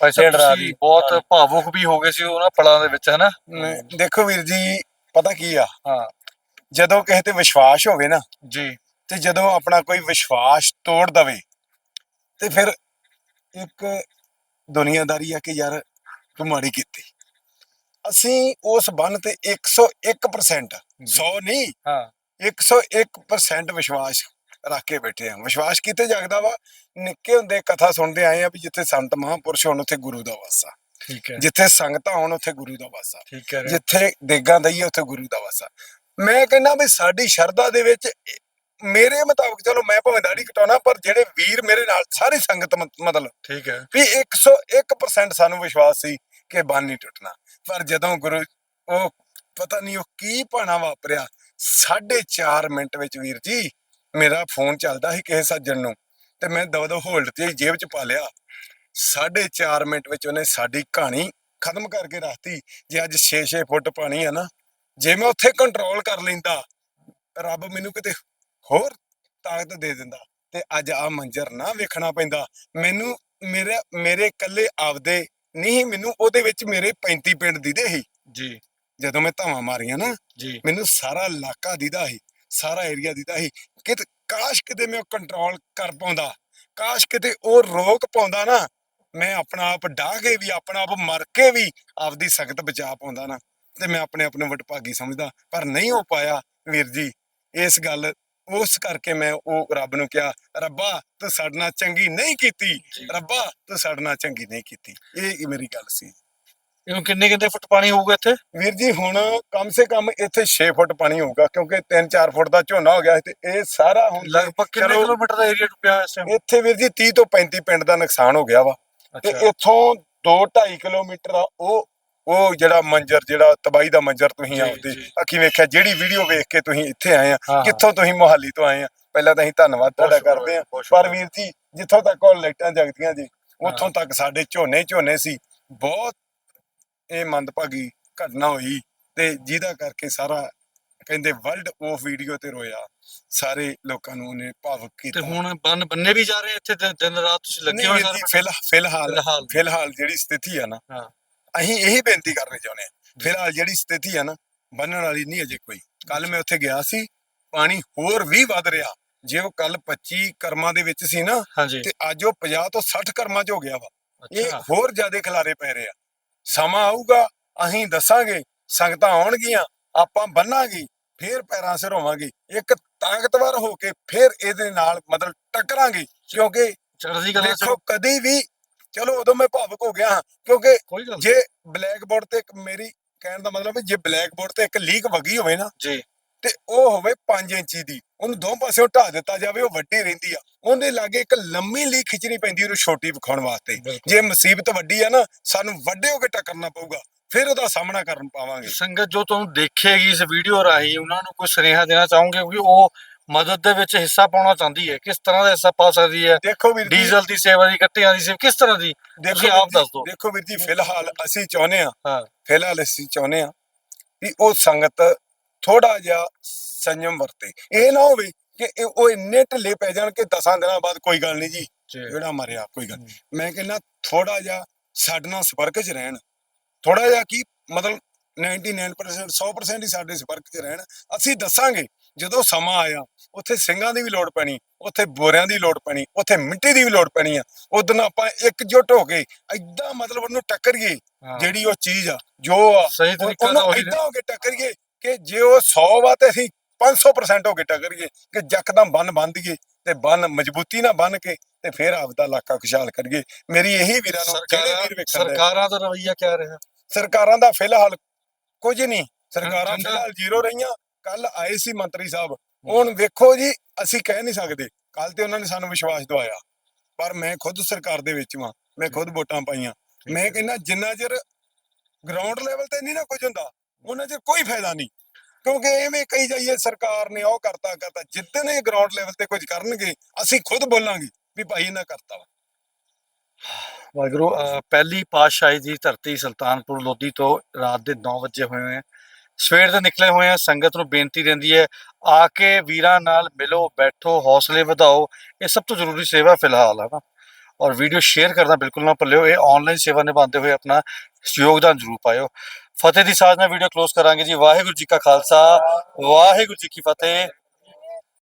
ਭਾਈ ਸਾਹਿਬ ਢਿੰਡਰਾ ਤੁਸੀਂ ਦੀ। ਬਹੁਤ ਭਾਵੁਕ ਵੀ ਹੋ ਗਏ ਸੀ ਉਹਨਾਂ ਪਲਾਂ ਦੇ ਵਿੱਚ ਹਨਾ? ਦੇਖੋ ਵੀਰ ਜੀ ਪਤਾ ਕੀ ਆ? ਹਾਂ। ਜਦੋਂ ਕਿਸੇ ਤੇ ਵਿਸ਼ਵਾਸ ਹੋਵੇ ਨਾ ਜੀ। ਤੇ ਜਦੋਂ ਆਪਣਾ ਕੋਈ ਵਿਸ਼ਵਾਸ ਤੋੜ ਦਵੇ ਤੇ ਫਿਰ ਇੱਕ ਦੁਨੀਆਦਾਰੀ ਆ ਕਿ ਯਾਰ ਤੂੰ ਮਾੜੀ ਕੀਤੀ। ਅਸੀਂ ਉਸ ਬੰਨ ਤੇ 101% 100 ਨਹੀਂ ਹਾਂ। 101% ਵਿਸ਼ਵਾਸ ਰੱਖ ਕੇ ਬੈਠੇ ਆ। ਵਿਸ਼ਵਾਸ ਕਿਤੇ ਜਾਗਦਾ ਵਾ? ਨਿੱਕੇ ਹੁੰਦੇ ਕਥਾ ਸੁਣਦੇ ਆਏ ਆ ਵੀ ਜਿੱਥੇ ਸੰਤ ਮਹਾਂਪੁਰਸ਼ ਹੋਣ ਉੱਥੇ ਗੁਰੂ ਦਾ ਵਾਸਾ। ਠੀਕ ਹੈ। ਜਿੱਥੇ ਸੰਗਤਾਂ ਹੋਣ ਉੱਥੇ ਗੁਰੂ ਦਾ ਵਾਸਾ। ਠੀਕ ਹੈ ਜਿੱਥੇ ਦੇਗਾਂ ਦਈਏ ਉੱਥੇ ਗੁਰੂ ਦਾ ਵਾਸਾ। ਮੈਂ ਕਹਿੰਦਾ ਵੀ ਸਾਡੀ ਸ਼ਰਧਾ ਦੇ ਵਿੱਚ ਮੇਰੇ ਮੁਤਾਬਕ ਚਲੋ ਮੈਂ ਭਾਵੇਂ ਦਾੜੀ ਕਟਾਉਣਾ ਪਰ ਜਿਹੜੇ ਵੀਰ ਮੇਰੇ ਨਾਲ ਸਾਰੀ ਸੰਗਤ ਮਤਲਬ ਠੀਕ ਹੈ। ਵੀ 101% ਸਾਨੂੰ ਵਿਸ਼ਵਾਸ ਸੀ ਕਿ ਬੰਨ ਨਹੀਂ ਟੁੱਟਣਾ। ਪਰ ਜਦੋਂ ਗੁਰੂ ਉਹ ਪਤਾ ਨਹੀਂ ਉਹ ਕੀ ਭਾਣਾ ਵਾਪਰਿਆ 4.5 ਮਿੰਟ ਵਿੱਚ ਵੀਰ ਜੀ ਮੇਰਾ ਫੋਨ ਚੱਲਦਾ ਸੀ ਕਿਸੇ ਸੱਜਣ ਨੂੰ ਤੇ ਮੈਂ ਦੋ ਦੋ ਹੋਲਡ ਤੇ ਜੇਬ 'ਚ ਪਾ ਲਿਆ। 4.5 ਮਿੰਟ ਵਿੱਚ ਉਹਨੇ ਸਾਡੀ ਕਹਾਣੀ ਖਤਮ ਕਰਕੇ ਰੱਖਤੀ। ਜੇ ਅੱਜ 6-6 ਫੁੱਟ ਪਾਣੀ ਆ ਨਾ ਜੇ ਮੈਂ ਉੱਥੇ ਕੰਟਰੋਲ ਕਰ ਲੈਂਦਾ ਰੱਬ ਮੈਨੂੰ ਕਿਤੇ ਹੋਰ ਤਾਕਤ ਦੇ ਦਿੰਦਾ ਤੇ ਅੱਜ ਆ ਮੰਜ਼ਰ ਨਾ ਵੇਖਣਾ ਪੈਂਦਾ। ਮੈਨੂੰ ਮੇਰੇ ਮੇਰੇ ਇਕੱਲੇ ਆਪਦੇ ਨਹੀਂ ਮੈਨੂੰ ਉਹਦੇ ਵਿੱਚ ਮੇਰੇ 35 ਪਿੰਡ ਦੀਦੇ ਸੀ। ਜੀ। ਜਦੋਂ ਮੈਂ ਧਾਵਾਂ ਮਾਰੀਆਂ ਨਾ ਜੀ। ਮੈਨੂੰ ਸਾਰਾ ਇਲਾਕਾ ਦੀਦਾ ਸੀ ਸਾਰਾ ਏਰੀਆ ਦੀਦਾ ਸੀ। ਕਿ ਕਾਸ਼ ਕਿਤੇ ਮੈਂ ਕੰਟਰੋਲ ਕਰ ਪਾਉਂਦਾ ਕਾਸ਼ ਕਿਤੇ ਉਹ ਰੋਕ ਪਾਉਂਦਾ ਨਾ ਮੈਂ ਆਪਣਾ ਆਪ ਡਾਹ ਕੇ ਵੀ ਆਪਣਾ ਆਪ ਮਰ ਕੇ ਵੀ ਆਪਦੀ ਸੰਗਤ ਬਚਾ ਪਾਉਂਦਾ ਨਾ ਤੇ ਮੈਂ ਆਪਣੇ ਆਪ ਨੂੰ ਵਡਭਾਗੀ ਸਮਝਦਾ ਪਰ ਨਹੀਂ ਹੋ ਪਾਇਆ ਵੀਰ ਜੀ। ਇਸ ਗੱਲ ਉਸ ਕਰਕੇ ਮੈਂ ਉਹ ਰੱਬ ਨੂੰ ਕਿਹਾ ਰੱਬਾ ਤੂੰ ਸਾਡੇ ਨਾਲ ਚੰਗੀ ਨਹੀਂ ਕੀਤੀ। ਰੱਬਾ ਤੂੰ ਸਾਡੇ ਨਾਲ ਚੰਗੀ ਨਹੀਂ ਕੀਤੀ। ਇਹ ਮੇਰੀ ਗੱਲ ਸੀ। ਇਹਨੂੰ ਕਿੰਨੇ ਕਿੰਨੇ ਫੁੱਟ ਪਾਣੀ ਹੋਊਗਾ ਇੱਥੇ? ਵੀਰ ਜੀ ਹੁਣ ਕਮ ਸੇ ਕਮ ਇੱਥੇ 6 ਫੁੱਟ ਪਾਣੀ ਹੋਊਗਾ ਕਿਉਂਕਿ 3-4 ਫੁੱਟ ਦਾ ਝੋਨਾ ਹੋ ਗਿਆ ਤੇ ਇਹ ਸਾਰਾ ਹੁਣ ਲਗਭਗ ਕਿੰਨੇ ਚਲੋ, ਕਿਲੋਮੀਟਰ ਦਾ ਏਰੀਆ ਟੁੱਟਿਆ ਹੋਇਆ ਇਸ ਟਾਈਮ ਇੱਥੇ ਵੀਰ ਜੀ 30 ਤੋਂ 35 ਪਿੰਡ ਦਾ ਨੁਕਸਾਨ ਹੋ ਗਿਆ ਵਾ। ਤੇ ਇੱਥੋਂ 2-2.5 ਕਿਲੋਮੀਟਰ ਦਾ ਉਹ ਉਹ ਜਿਹੜਾ ਮੰਜ਼ਰ ਜਿਹੜਾ ਤਬਾਈ ਦਾ ਮੰਜ਼ਰ ਤੁਸੀਂ ਜੀ, ਆਪਦੀ ਜੀ। ਅੱਖੀ ਵੇਖਿਆ ਜਿਹੜੀ ਵੀਡੀਓ ਵੇਖ ਕੇ ਤੁਸੀਂ ਇੱਥੇ ਆਏ ਆ ਹਾਂ, ਕਿੱਥੋਂ ਤੁਸੀਂ ਮੁਹਾਲੀ ਤੋਂ ਆਏ ਆ? ਪਹਿਲਾਂ ਤਾਂ ਅਸੀਂ ਧੰਨਵਾਦ ਤੁਹਾਡਾ ਸ਼ੁਕਰ ਕਰਦੇ ਆ। ਬਹੁਤ ਸ਼ੁਕਰ। ਪਰ ਵੀਰ ਜੀ ਜਿੱਥੋਂ ਤੱਕ ਉਹ ਲਾਈਟਾਂ ਜਗਦੀਆਂ ਜੀ ਉੱਥੋਂ ਤੱਕ ਸਾਡੇ ਝੋਨੇ ਝੋਨੇ ਸੀ। ਬਹੁਤ ਇਹ ਮੰਦਭਾਗੀ ਘਟਨਾ ਹੋਈ ਤੇ ਜਿਹਦਾ ਕਰਕੇ ਸਾਰਾ ਕਹਿੰਦੇ ਵਰਲਡ ਉਹ ਵੀਡੀਓ ਤੇ ਰੋਇਆ। ਸਾਰੇ ਲੋਕਾਂ ਨੂੰ ਉਹਨੇ ਭਾਵੁਕ ਤੇ ਕੀਤਾ ਹੁਣ ਬੰਨ ਬੰਨੇ ਵੀ ਜਾ ਰਹੇ ਇੱਥੇ ਦਿਨ- ਦਿਨ ਰਾਤ ਤੁਸੀਂ ਲੱਗੇ ਵੀਰ ਸਾਰੇ ਫਿਲਹਾਲ ਫਿਲਹਾਲ। ਜਿਹੜੀ ਸਥਿਤੀ ਆ ਨਾ ਹਾਂ। ਅਸੀਂ ਇਹੀ ਬੇਨਤੀ ਕਰਨੀ ਚਾਹੁੰਦੇ ਆ ਫਿਲਹਾਲ ਜਿਹੜੀ ਸਥਿਤੀ ਆ ਨਾ ਬੰਨਣ ਵਾਲੀ ਨਹੀਂ ਅਜੇ ਕੋਈ। ਕੱਲ ਮੈਂ ਉੱਥੇ ਗਿਆ ਸੀ ਪਾਣੀ ਹੋਰ ਵੀ ਵੱਧ ਰਿਹਾ। ਜੇ ਉਹ ਕੱਲ 25 ਕਰਮਾਂ ਦੇ ਵਿੱਚ ਸੀ ਨਾ ਤੇ ਅੱਜ ਉਹ 50 ਤੋਂ 60 ਕਰਮਾਂ 'ਚ ਹੋ ਗਿਆ ਵਾ। ਇਹ ਹੋਰ ਜ਼ਿਆਦਾ ਖਿਲਾਰੇ ਪੈ ਰਹੇ ਆ। ਸਮਾਂ ਆਊਗਾ ਅਸੀਂ ਦੱਸਾਂਗੇ ਸੰਗਤਾਂ ਆਉਣਗੀਆਂ ਆਪਾਂ ਬੰਨਾਂਗੇ ਫੇਰ ਪੈਰਾਂ ਸਿਰ ਹੋਵਾਂਗੇ। ਇੱਕ ਤਾਕਤਵਰ ਹੋ ਕੇ ਫੇਰ ਇਹਦੇ ਨਾਲ ਮਤਲਬ ਟੱਕਰਾਂਗੇ ਕਿਉਂਕਿ ਚੜ੍ਹਦੀ ਕਲਾ ਦੇਖੋ ਕਦੀ ਵੀ ਚਲੋ ਉਦੋਂ ਮੈਂ ਭਾਵੁਕ ਹੋ ਗਿਆ ਕਿਉਂਕਿ ਜੇ ਬਲੈਕ ਬੋਰਡ ਤੇ ਇੱਕ ਮੇਰੀ ਕਹਿਣ ਦਾ ਮਤਲਬ ਜੇ ਬਲੈਕ ਬੋਰਡ ਤੇ ਇੱਕ ਲੀਕ ਵਗੀ ਹੋਵੇ ਨਾ ਜੀ। ਤੇ ਉਹ ਹੋਵੇ 5 ਇੰਚੀ ਦੀ ਉਹਨੂੰ ਦੋ ਪਾਸਿਓਂ ਢਾ ਦਿੱਤਾ ਜਾਵੇ ਉਹ ਵੱਡੀ ਰਹਿੰਦੀ ਆ। ਉਹਦੇ ਲਾਗੇ ਇੱਕ ਲੰਮੀ ਲੀਕ ਖਿੱਚਣੀ ਪੈਂਦੀ ਉਹਨੂੰ ਛੋਟੀ ਵਿਖਾਉਣ ਵਾਸਤੇ। ਜੇ ਮੁਸੀਬਤ ਵੱਡੀ ਆ ਨਾ ਸਾਨੂੰ ਵੱਡੇ ਹੋ ਕੇ ਟੱਕਰਨਾ ਪਊਗਾ ਫਿਰ ਉਹਦਾ ਸਾਹਮਣਾ ਕਰਨ ਪਾਵਾਂਗੇ। ਸੰਗਤ ਜੋ ਤੁਹਾਨੂੰ ਦੇਖੇਗੀ ਇਸ ਵੀਡੀਓ ਰਾਹੀਂ ਉਹਨਾਂ ਨੂੰ ਕੋਈ ਸੁਨੇਹਾ ਦੇਣਾ ਚਾਹੋਗੇ? ਕਿਉਂਕਿ ਉਹ ਮਦਦ ਦੇ ਵਿੱਚ ਹਿੱਸਾ ਪਾਉਣਾ ਚਾਹੁੰਦੀ ਹੈ। ਕਿਸ ਤਰ੍ਹਾਂ ਦਾ ਹਿੱਸਾ ਪਾ ਸਕਦੀ ਹੈ? ਦੇਖੋ ਵੀਰ ਜੀ। ਡੀਜ਼ਲ ਦੀ ਸੇਵਾ ਦੀ ਕੱਟਿਆਂ ਦੀ ਸੇਵਾ ਕਿਸ ਤਰ੍ਹਾਂ ਦੀ? ਦੇਖੋ ਤੁਸੀਂ ਆਪ ਦੱਸ। ਦਿਓ। ਦੇਖੋ ਵੀਰ ਜੀ ਫਿਲਹਾਲ ਅਸੀਂ ਚਾਹੁੰਦੇ ਆ ਹਾਂ। ਫਿਲਹਾਲ ਅਸੀਂ ਚਾਹੁੰਦੇ ਆ ਵੀ ਉਹ ਸੰਗਤ ਥੋੜਾ ਜਿਹਾ ਸੰਯਮ ਵਰਤੇ। ਇਹ ਨਾ ਹੋਵੇ ਕਿ ਇਹ- ਉਹ ਇੰਨੇ ਢਿੱਲੇ ਪੈ ਜਾਣ ਕਿ 10 ਦਿਨਾਂ ਬਾਅਦ ਕੋਈ ਗੱਲ ਨਹੀਂ ਜੀ। ਜਿਹੜਾ ਮਰਿਆ ਕੋਈ ਗੱਲ। ਮੈਂ ਕਹਿੰਦਾ ਥੋੜਾ ਜਿਹਾ ਸਾਡੇ ਨਾਲ ਸੰਪਰਕ 'ਚ ਰਹਿਣ। ਥੋੜਾ ਜਿਹਾ ਕੀ ਮਤਲਬ 99% 100% ਹੀ ਸਾਡੇ ਸੰਪਰਕ 'ਚ ਰਹਿਣ। ਅਸੀਂ ਦੱਸਾਂਗੇ ਜਦੋਂ ਸਮਾਂ ਆਇਆ ਉੱਥੇ ਸਿੰਘਾਂ ਦੀ ਵੀ ਲੋੜ ਪੈਣੀ ਉੱਥੇ ਬੋਰਿਆਂ ਦੀ ਲੋੜ ਪੈਣੀ ਉੱਥੇ ਮਿੱਟੀ ਦੀ ਵੀ ਲੋੜ ਪੈਣੀ ਆ। ਉਦੋਂ ਆਪਾਂ ਇਕਜੁੱਟ ਹੋ ਕੇ ਐਦਾਂ ਮਤਲਬ ਉਹਨੂੰ ਟੱਕਰੀਏ। ਜਿਹੜੀ ਉਹ ਚੀਜ਼ ਆ ਜੋ ਆ ਸਹੀ ਤਰੀਕਾ ਉਹਨੂੰ ਉਹੀ ਐਦਾਂ ਹੋ ਕੇ ਟੱਕਰੀਏ ਕਿ ਜੇ ਉਹ 100 ਵਾ ਤੇ ਅਸੀਂ 500% ਹੋ ਕੇ ਟੱਕਰੀਏ ਕਿ ਜੱਕਦਮ ਬੰਨ ਬੰਨ ਦਈਏ ਤੇ ਬੰਨ ਮਜ਼ਬੂਤੀ ਨਾਲ ਬੰਨ ਕੇ ਤੇ ਫਿਰ ਆਪਦਾ ਇਲਾਕਾ ਖੁਸ਼ਹਾਲ ਕਰੀਏ। ਮੇਰੀ ਇਹੀ ਵੀਰਾਂ ਨੂੰ ਸਰਕਾਰਾਂ ਵੀਰ ਵੇਖਣ ਸਰਕਾਰਾਂ ਦਾ ਰਵਈਆ ਕਿਆ ਰਿਹਾ? ਸਰਕਾਰਾਂ ਦਾ ਫਿਲਹਾਲ ਕੁਝ ਨਹੀਂ। ਸਰਕਾਰਾਂ ਫਿਲਹਾਲ ਜ਼ੀਰੋ ਰਹੀਆਂ। ਕੱਲ ਆਏ ਸੀ ਮੰਤਰੀ ਸਾਹਿਬ। ਹੁਣ ਵੇਖੋ ਜੀ ਅਸੀਂ ਕਹਿ ਨਹੀਂ ਸਕਦੇ। ਕੱਲ ਤੇ ਉਹਨਾਂ ਨੇ ਸਾਨੂੰ ਵਿਸ਼ਵਾਸ ਦਵਾਇਆ। ਪਰ ਮੈਂ ਖੁਦ ਸਰਕਾਰ ਦੇ ਵਿੱਚ ਵਾਂ। ਮੈਂ ਖੁਦ ਵੋਟਾਂ ਪਾਈਆਂ। ਮੈਂ ਕਹਿੰਦਾ ਜਿੰਨਾ ਚਿਰ ਗਰਾਊਂਡ ਲੈਵਲ ਤੇ ਨਹੀਂ ਨਾ ਕੁਝ ਹੁੰਦਾ ਉਹਨਾਂ ਚਿਰ ਕੋਈ ਫਾਇਦਾ ਨਹੀਂ। ਕਿਉਂਕਿ ਐਵੇਂ ਕਹੀ ਜਾਈਏ, ਸਰਕਾਰ ਨੇ ਉਹ ਕਰਤਾ ਕਰਤਾ। ਜਿੱਦਣ ਇਹ ਗਰਾਊਂਡ ਲੈਵਲ ਤੇ ਕੁਝ ਕਰਨਗੇ, ਅਸੀਂ ਖੁਦ ਬੋਲਾਂਗੇ ਵੀ ਭਾਈ ਇਹਨਾਂ ਕਰਤਾ ਵਾ। ਵਾਹਿਗੁਰੂ ਪਹਿਲੀ ਪਾਤਸ਼ਾਹੀ ਦੀ ਧਰਤੀ ਸੁਲਤਾਨਪੁਰ ਲੋਧੀ ਤੋਂ ਰਾਤ ਦੇ 9 ਵਜੇ ਹੋਏ ਹੋਏ ਸਵੇਰ ਦੇ ਨਿਕਲੇ ਹੋਏ ਆ, ਸੰਗਤ ਨੂੰ ਬੇਨਤੀ ਰਹਿੰਦੀ ਹੈ, ਆ ਕੇ ਵੀਰਾਂ ਨਾਲ ਮਿਲੋ, ਬੈਠੋ, ਹੌਸਲੇ ਵਧਾਓ। ਇਹ ਸਭ ਤੋਂ ਜ਼ਰੂਰੀ ਸੇਵਾ ਫਿਲਹਾਲ ਹੈ ਨਾ। ਔਰ ਵੀਡੀਓ ਸ਼ੇਅਰ ਕਰਨਾ ਬਿਲਕੁਲ ਨਾ ਭੁੱਲਿਓ, ਇਹ ਆਨਲਾਈਨ ਸੇਵਾ ਨਿਭਾਉਂਦੇ ਹੋਏ ਆਪਣਾ ਯੋਗਦਾਨ ਜ਼ਰੂਰ ਪਾਇਓ। ਫਤਿਹ ਦੀ ਸਾਜ ਨਾਲ ਵੀਡੀਓ ਕਲੋਜ਼ ਕਰਾਂਗੇ ਜੀ। ਵਾਹਿਗੁਰੂ ਜੀ ਕਾ ਖਾਲਸਾ, ਵਾਹਿਗੁਰੂ ਜੀ ਕੀ ਫਤਿਹ।